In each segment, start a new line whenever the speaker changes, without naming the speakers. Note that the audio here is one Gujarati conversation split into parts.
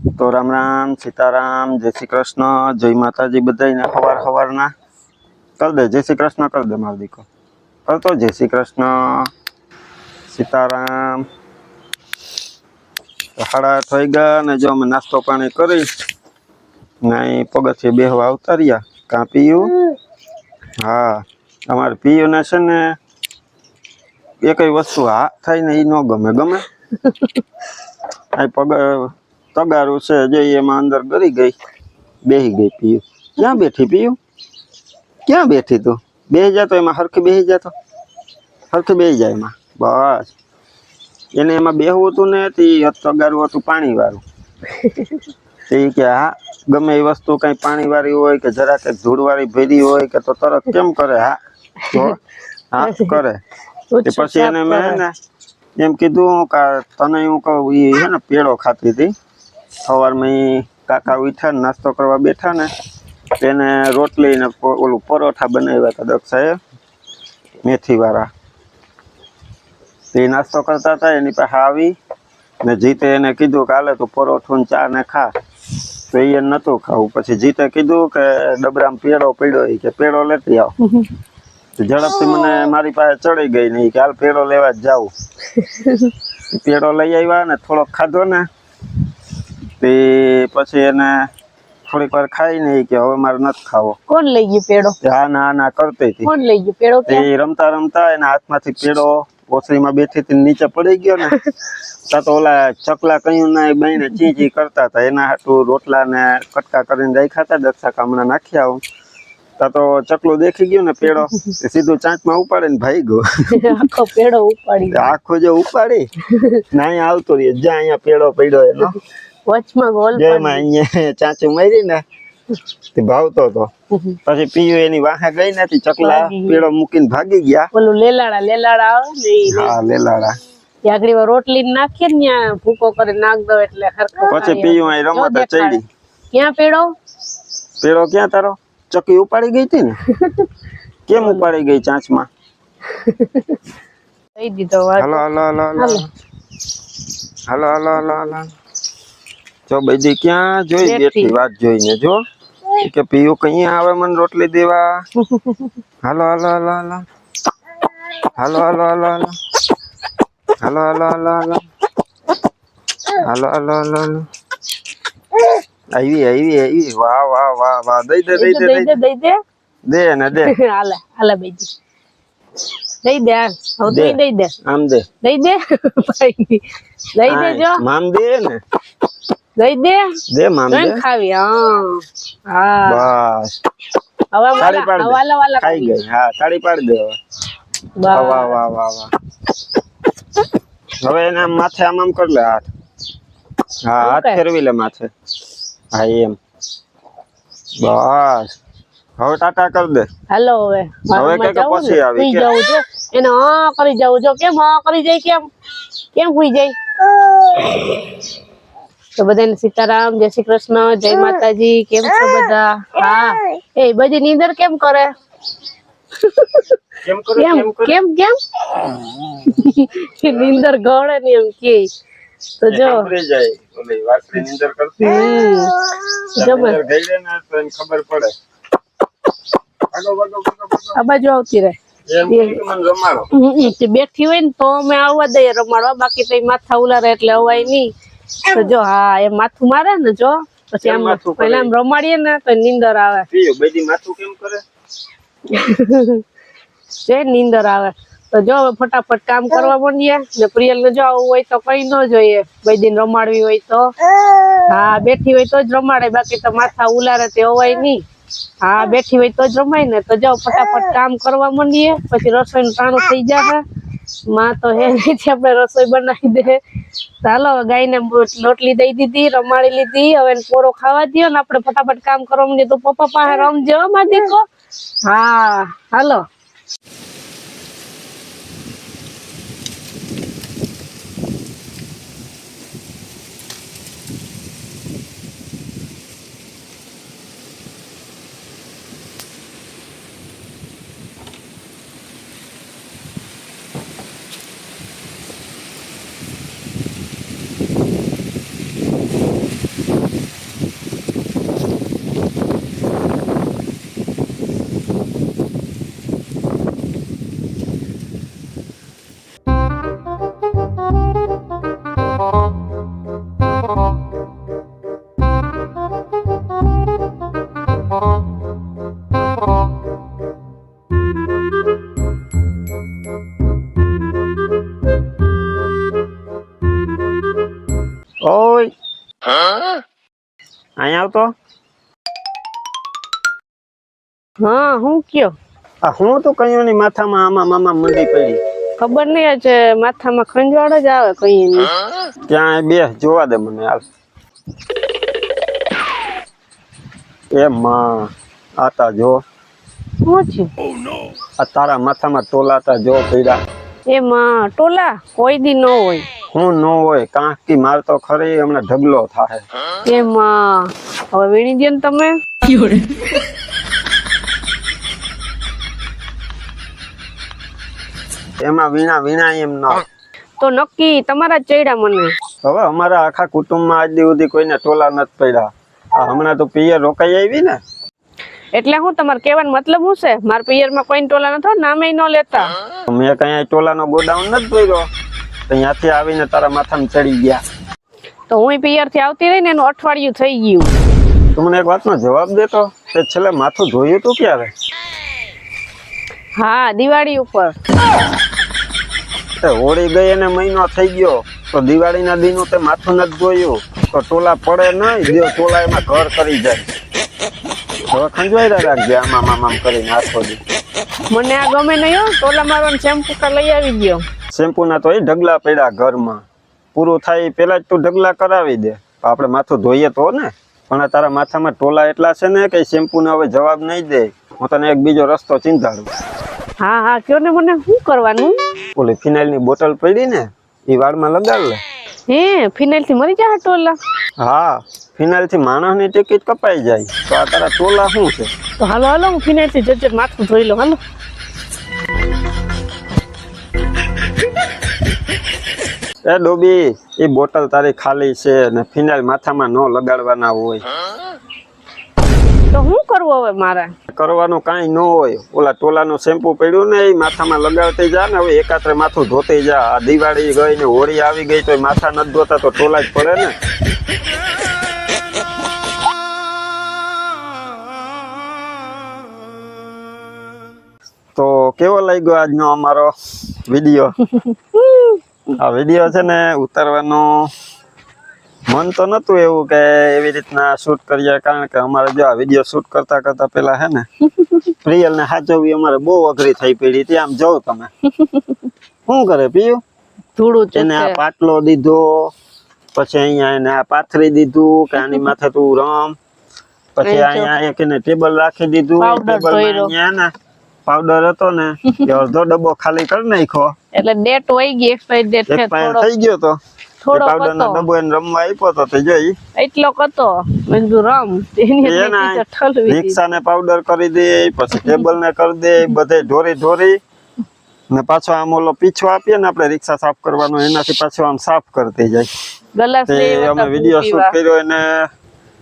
તો રામ રામ સીતારામ જય શ્રી કૃષ્ણ જય માતાજી બધાને સવાર સવારના કર દે જય શ્રી કૃષ્ણ કર દે મારો દીકરો. કરતો જય શ્રી કૃષ્ણ સીતારામ. હાડા સાડા આઠ થઈ ગયા ને જો અમે નાસ્તો પાણી કરી ને પગથિયે બેહવા આવતા રહ્યા કાં પીયું? હા અમારે પીયું ને છે ને એકય વસ્તુ હા થાય ને એ ન ગમે ગમે? આ પગ તગારું છે જે એમાં અંદર ગરી ગઈ બેહી ગઈ પીયું. ક્યાં બેઠી પીયું? ક્યાં બેઠી તું? બેહી જતો તો એમાં હરખી બેહી જતો તો. હરખી બેહી જાય એમાં. બસ. એને એમાં બેહવું હતું ને તે તગારું હતું પાણી વાળું તે કે હા ગમે એ વસ્તુ કઈ પાણી વાળી હોય કે જરા કે ધૂળવાળી ભેરી હોય કે તો તરત કેમ કરે? હા તો હા કરે. પછી એને મેં ને એમ કીધું કે તને હું કહું એ હે ને પેડો ખાતી હતી. સવારમાં કાકા ઉઠ્યા ને નાસ્તો કરવા બેઠા ને તેને રોટલી ને ઓલું પરોઠા બનાવ્યા હતા દક્ષાએ મેથીવાળા. તે નાસ્તો કરતા હતા એની પાસે આવી ને જીતે એને કીધું કે હાલે તું પરોઠું ને ચા ને ખા. તો એ નહોતું ખાવું. પછી જીતે કીધું કે ડબરામાં પેડો પડ્યો કે પેડો લેતી આવ. તો ઝડપથી મને મારી પાસે ચડી ગઈ ને ઈ કે હાલ પેડો લેવા જ જાઉં. પેડો લઈ આવ્યા ને થોડોક ખાધો ને તે પછી એને થોડીક વાર ખાઈને ઈ કે હવે મારે નથી ખાવો.
કોણ લઈ ગયું પેડો?
હા ના ના કરતી હતી.
કોણ લઈ ગયું પેડો
તે રમતા રમતા એના હાથમાંથી પેડો ઓસરીમાં બેઠી હતી નીચે પડી ગયો ને ત્યાં તો ઓલા ચકલા કયું ના બહીને ચી ચી કરતા હતા. એના હાટું રોટલા ને કટકા કરીને રાખ્યા હતા દક્ષા કામના નાખ્યા હું ત્યાં તો ચકલો દેખી ગયો ને પેડો સીધું ચાંચમાં ઉપાડે ને ભાઈ ગયો.
આખો પેડો ઉપાડી
આખો જે ઉપાડી ના અહીંયા આવતો રહ્યો. જ્યાં અહીંયા પેડો પડ્યો એનો.
વચમાં ગોલ
જેમાં અહીંયા ચાંચું મારી ને તે ભાવતો હતો. પછી પીયું એની વાહે ગઈ નથી ચકલા
પીળો
પેડો મૂકીને ભાગી ગયા.
ઓલું લેલાડા લેલાડા આવે ને
હા લેલાડા.
આગળ રોટલી નાખીએ ને ત્યાં ભૂકો કરી નાખ દો એટલે હરખો
પછી પીયું અહીં રમતા ચડી.
ક્યાં પેડો
પેડો ક્યાં તારો? ચકી ઉપાડી ગઈ હતી ને? કેમ ઉપાડી ગઈ ચાંચમાં?
દઈ દીધો
હલો હલો. હલો. હાલો.
Hello
hello hello. જો બધી ક્યાં જોઈ
બેઠી.
વાત જોઈને જો. કે પીયુ કઈ આવે મને રોટલી દેવા? હાલો હાલો હાલો હાલો. હાલો હાલો હાલો હાલો. હાલો હાલો હાલો હાલો. હાલો હાલો હાલો આવી આવી આવી. વાહ વાહ વાહ વાહ. દઈ દે દઈ દે.
દઈ દે દઈ દે.
દે ને દે.
હાલે હાલે બેજી. દઈ દે હવે. તું દઈ દે.
આમ દે.
દઈ દે? દઈ દે જો
મામ દે ને.
દઈ દે?
દે મામ દે.
ખાવી હા. હા.
બસ.
હવે
તાળી પાડ દે.
વાલા વાલા
ખાઈ ગઈ. હા તાળી પાડી દે હવે. વાહ વાહ વાહ વાહ વાહ હવે એના માથે આમ આમ કર લે હાથ. હા હાથ ફેરવી લે માથે. હા એમ. બસ. હવે ટાટા કર દે.
હેલો હવે.
હવે કે કે પછી આવી કે?
સુઈ છો. એને હા કરી જવું છો. કેમ હા કરી જાય? કેમ? કેમ સુઈ જાય? તો બધાને સીતારામ જય શ્રી કૃષ્ણ જય માતાજી. કેમ છો બધા? હા. એ બધી નીંદર કેમ કરે?
કેમ
કેમ? કેમ કેમ નીંદર ગળે ને એમ કે. તો જો.
જાય. નીંદર કરતી
જો
ગઈ રે ને તો એને ખબર પડે.
આ બાજુ આવતી રહે. બેઠી હોય ને તો અમે આવવા દઈએ રમાડવા. બાકી તો માથા ઉલારે એટલે અવાય નહીં. તો જો હા એ માથું મારે ને જો પછી આમ પેલા આમ રમાડીએ ને તો નીંદર આવે.
પીયો બધી માથું કેમ કરે?
છે નીંદર આવે. તો જો હવે ફટાફટ કામ કરવા માંડીએ. ને પ્રિયલ ને જો આવું હોય તો કઈ ન જોઈએ. બે દિન રમાડવી હોય તો. હા બેઠી હોય તો જ રમાડે. બાકી તો માથા ઉલારે તે અવાય નહીં. હા બેઠી હોય તો જ રમાય ને તો જાઓ ફટાફટ કામ કરવા માંડીએ પછી રસોઈનું ટાણું થઈ જશે. માં તો હે નથી આપણે રસોઈ બનાવી દે. ચાલો ગાય ગાયને લોટલી દઈ દીધી રમાડી લીધી હવે પોરો ખાવા દો ને આપણે ફટાફટ કામ કરવા માંડીએ તો પપ્પા પાસે રમજો માં દીકો હા હાલો.
અહીંયા આવતો?
હા હું કયો?
આ હું તો કયું ની માથામાં આમાં મામા મંડી પડી
ખબર નહીં આજે માથામાં ખંજવાળ જ આવે કઈ નહીં
ત્યાં બે જોવા દે મને હાલ. એ માં આતા જો.
શું
આ તારા માથામાં ટોલાતા જો પીડા
એમાં ટોલા? કોઈ દી ન હોય.
હું ન હોય કાંકથી મારતો ખરી હમણાં ઢગલો થાય
એમાં હવે વીણી દે ને તમે.
એમાં વીણા વીણા એમ ન.
તો નક્કી તમારા ચડ્યા મને.
હવે અમારા આખા કુટુંબમાં આજ સુધી કોઈને ટોલા નથી પડ્યા. આ હમણાં તો પિયર રોકાઈ આવી ને.
એટલે હું તમારે કહેવાનો મતલબ શું છે? મારા પિયરમાં કોઈ ટોલા નતો નામે ન લેતા.
મેં કઈ ટોલાનો ગોડાઉન નથી પડ્યો તો ત્યાંથી આવીને તારા માથામાં ચડી ગયા.
તો હું પિયરથી આવતી રહી ને એનું અઠવાડિયું થઈ ગયું.
તું મને એક વાતનો જવાબ દેતો તે? છેલ્લે માથું ધોયું તું ક્યારે?
હા દિવાળી ઉપર.
હોળી ગઈ અને મહિનો થઈ ગયો. તો દિવાળીના દિનો તે માથું નથી ધોયું. તો ટોલા પડે નહીં જો ટોલા એમાં ઘર કરી જાય. હવે ખંજવાઈ રાખજે આમાં આમ આમ કરીને આખો દી
મને આ ગમે નહીં હો ટોલા મારવાનું શેમ્પુ લઈ આવી ગયો.
શેમ્પુના તો એ ઢગલા પડ્યા ઘરમાં. પૂરું થાય એ પહેલા જ તું ઢગલા કરાવી દે. આપણે માથું ધોઈએ તો ને. પણ આ તારા માથામાં ટોલા એટલા છે ને કે શેમ્પુને હવે જવાબ નહીં દે. હું તને એક બીજો રસ્તો ચિંતાડું
હા હા કયો ને મને? શું કરવાનું?
ઓલી ફિનાઇલની બોટલ પડી ને એ વાળમાં લગાડ લે.
હે ફિનાઇલથી મરી જાય ટોલા?
હા ફિનાઇલથી માણસની ટિકિટ કપાઈ જાય. તો આ તારા ટોલા શું છે?
તો હાલો હાલો હું ફિનાઇલથી થી માથું ધોઈ લઉં. હાલો.
એ ડોબી એ બોટલ તારી ખાલી છે ને ફિનાઇલ માથામાં ન લગાડવાના હોય.
તો શું કરવું હવે મારે?
કરવાનું કાંઈ ન હોય. ઓલા ટોલાનું શેમ્પુ પડ્યું ને એ માથામાં લગાડતી જા ને હવે એકાત્રે માથું ધોતી જા. આ દિવાળી ગઈ ને હોળી આવી ગઈ તો માથા નથી ધોતા તો ટોલા જ પડે ને. તો કેવો લાગ્યો આજનો અમારો વીડિયો? આ વીડિયો છે ને ઉતારવાનો મન તો નતું એવું કે એવી રીતના શૂટ કરીએ કારણ કે અમારે જો આ વીડિયો શૂટ કરતા કરતા પેલા હે ને પ્રિયલ ને સાચવવી અમારે બહુ અઘરી થઈ પડી હતી. આમ જોઉં તમે. શું કરે પીયું?
થોડું
એને આ પાટલો દીધો પછી અહીંયા એને આ પાથરી દીધું કે આની માથે તું રમ. પછી. અહીંયા એક એને ટેબલ રાખી દીધું. ટેબલ અહીંયા ને પાવડર હતો ને અડધો ડબ્બો ખાલી કરી નાખ્યો.
એટલે ડેટ હોય ગઈ એક્સપાયર ડેટ છે થોડો
થઈ ગયો તો.
થોડો
પાવડર નો ડબ્બો એને રમવા આપ્યો તો તે જોઈ
એટલો કતો મેં કીધું રમ. એની અંદર ઠલવી દીધી.
રિક્ષા ને પાવડર કરી દે પછી ટેબલ ને કરી દે બધે ઢોરી ઢોરી. ને પાછો આમ ઓલો પીછો આપીએ ને આપણે રિક્ષા સાફ કરવાનો એનાથી પાછો આમ સાફ કરતી જાય.
ગલાસ
અમે વીડિયો શૂટ કર્યો એને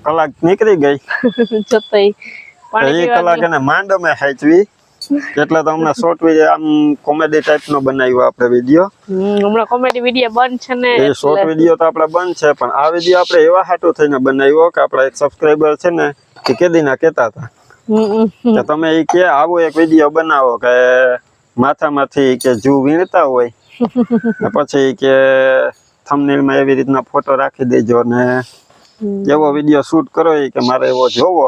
કલાક નીકળી ગઈ.
જતઈ પાણી
એ કલાક એને માંડ અમે હાચવી. એટલે તો અમને શોર્ટ વિડિયો આમ કોમેડી ટાઈપ નો બનાવ્યો આપણે વીડિયો
હમણાં કોમેડી વિડિયો બંધ છે ને
એ શોર્ટ વિડિયો તો આપણે બંધ છે પણ આ વીડિયો આપણે એવા હાટો થઈને બનાવ્યો કે આપણા એક સબસ્ક્રાઇબર છે ને કે કેદીના કહેતા હતા. કે તમે એ કે આવો એક વીડિયો બનાવો કે માથામાંથી કે જૂ વીણતા હોય ને પછી કે થંબનેલમાં એવી રીતના ફોટો રાખી દેજો ને એવો વીડિયો શૂટ કરો કે મારે એવો જોવો.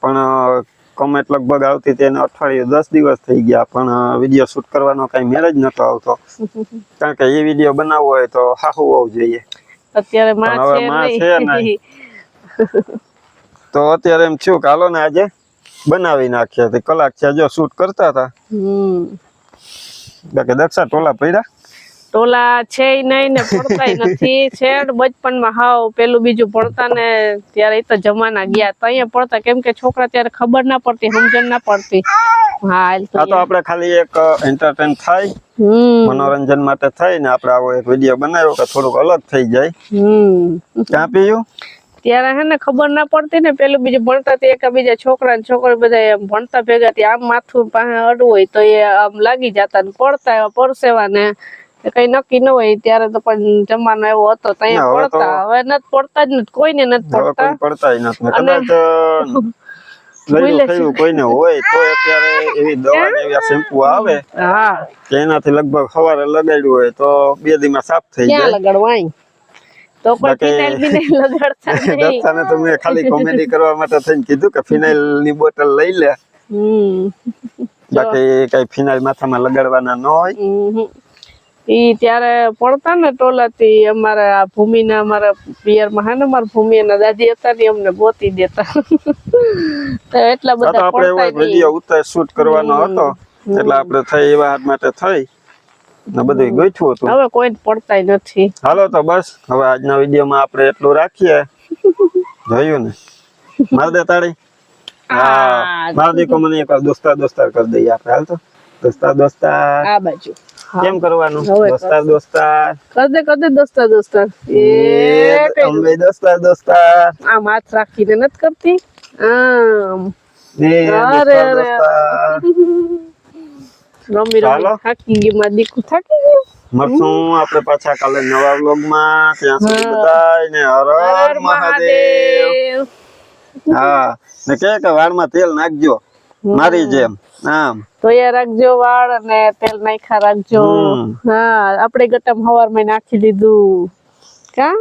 પણ કમેન્ટ લગભગ આવતી તેને અઠવાડિયું દસ દિવસ થઈ ગયા પણ વીડિયો શૂટ કરવાનો કઈ મેળ જ નતો આવતો. કારણ કે એ વીડિયો બનાવવો હોય તો હાહુ હોવું જોઈએ.
અત્યારે માં છે નહીં.
તો અત્યારે એમ થયું હાલો ને આજે બનાવી નાખીએ. તો કલાક છે જો શૂટ કરતા હતા. બાકી દક્ષા ટોલા પડ્યા?
ટોલા છે નહીં ને ભણતા નથી. છેડ બચપનમાં હાવ પેલું બીજું ભણતા ને ત્યારે એ તો જમાના ગયા. તો અહીંયા પડતા કેમ કે છોકરા ત્યારે ખબર ના પડતી સમજણ ના પડતી. હા તો
આપણે ખાલી એક એન્ટરટેન થાય મનોરંજન માટે થાય ને આપણે આવો એક વીડિયો બનાવ્યો કે થોડુંક અલગ થઈ જાય. ક્યાં પીયું?
ત્યારે હે ને ખબર ના પડતી ને પેલું બીજું ભણતા તે એકા બીજા છોકરા ને છોકરી બધા ભણતા ભેગા આમ માથું પાસે અડવું હોય તો એ આમ લાગી જતા ને પડતા પરસેવા ને કઈ નક્કી ન હોય ત્યારે તો પણ જમાનો એવો હતો તો
ના, હવે
અહીંયા
તો-
પડતા હવે નથી પડતા જ નથી કોઈને નથી પડતા.
કોઈ પડતા નથી. કદાચ કોઈને હોય તો અત્યારે એવી દવા ને શેમ્પુ આવે
હા.
કે એનાથી લગભગ સવારે લગાડ્યું હોય તો બે દીમાં સાફ થઈ જાય.
લગાડવા તો ફિનાઇલ બિનાઇલ લગાડતા નહીં.
દત્તાને તો મેં ખાલી કોમેડી કરવા માટે થઈને કીધું કે ફિનાઇલની બોટલ લઈ લે.
હમ.
બાકી કઈ ફિનાઇલ માથામાં લગાડવાના ન હોય.
ઈ ત્યારે પડતા ને ટોલાથી અમારે આ ભૂમિના અમારા પિયરમાં હે ને અમારા ભૂમિ એના દાદી હતા ને અમને ગોતી દેતા. તો એટલા બધા
આપણે એવો ઉતાર શૂટ કરવાનો હતો. એટલે આપણે થઈ એવા હાથ માટે થઈ. ને બધું ગોઠવું હતું.
હવે કોઈ પડતાય નથી.
હાલો તો બસ. હવે આજના વિડીયોમાં આપણે એટલું રાખીએ. જોયું ને? માર દે તાળી. હા માર દીકો મને એક દોસ્તાર દોસ્તાર કરી દઈએ આપણે. હાલ તો. દોસ્તાર દોસ્તાર.
આ બાજુ.
કેમ કરવાનું? દોસ્તાર દોસ્તાર.
કર દે કર દે દોસ્તા દોસ્તા એ
અંબે દોસ્તાર દોસ્તાર.
આમ હાથ રાખીને નથી કરતી? આમ.
એ
અરે, અરે. રમી રમી થાકી ગઈ મારી દીકુ થાકી ગયું
મળશું આપણે પાછા કાલે નવા વ્લોગમાં. ત્યાં સુધી. હર મહાદેવ.
મહાદેવ.
હા. ને કે કે વાળમાં તેલ નાખજો. મારી જેમ આમ.
તોયા રાખજો વાળ અને તેલ નાખ્યા રાખજો. હા આપણે ગટમ હવારમાં નાખી દીધું. કા?